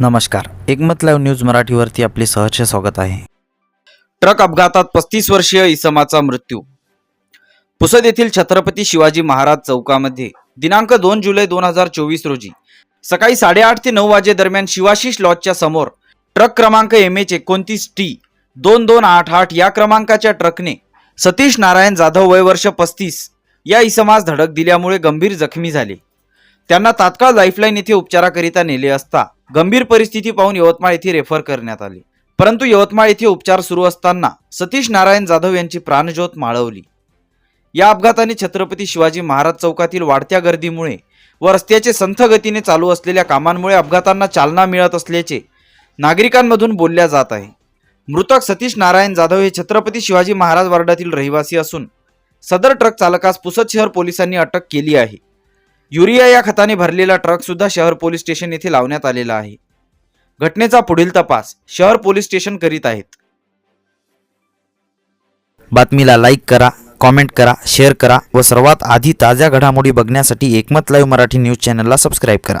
नमस्कार. एकमत live news मराठीवरती आपले सहर्ष स्वागत आहे. ट्रक अपघातात पस्तीस वर्षीय इसमाचा मृत्यू. पुसद येथील छत्रपती शिवाजी महाराज चौकामध्ये दिनांक दोन जुलै दोन हजार चोवीस रोजी सकाळी साडेआठ ते नऊ वाजे दरम्यान शिवाशिष लॉजच्या समोर ट्रक क्रमांक एम एच एकोणतीस टी दोन दोन आठ आठ या क्रमांकाच्या ट्रकने सतीश नारायण जाधव वय वर्ष पस्तीस या इसमास धडक दिल्यामुळे गंभीर जखमी झाले. त्यांना तात्काळ लाईफलाईन येथे उपचाराकरिता नेले असता गंभीर परिस्थिती पाहून यवतमाळ येथे रेफर करण्यात आले. परंतु यवतमाळ येथे उपचार सुरू असताना सतीश नारायण जाधव यांची प्राणज्योत माळवली. या अपघाताने छत्रपती शिवाजी महाराज चौकातील वाढत्या गर्दीमुळे व रस्त्याचे संथ गतीने चालू असलेल्या कामांमुळे अपघातांना चालना मिळत असल्याचे नागरिकांमधून बोलल्या जात आहे. मृतक सतीश नारायण जाधव हे छत्रपती शिवाजी महाराज वार्डातील रहिवासी असून सदर ट्रक चालकास पुसद शहर पोलिसांनी अटक केली आहे. युरिया या खताने भरलेला ट्रक सुद्धा शहर पोलीस स्टेशन येथे लावण्यात आलेला आहे. घटनेचा पुढील तपास शहर पोलीस स्टेशन करीत आहेत. बातमीला लाईक करा कॉमेंट करा शेअर करा व सर्वात आधी ताज्या घडामोडी बघण्यासाठी एकमत लाईव्ह मराठी न्यूज चॅनलला सबस्क्राईब करा.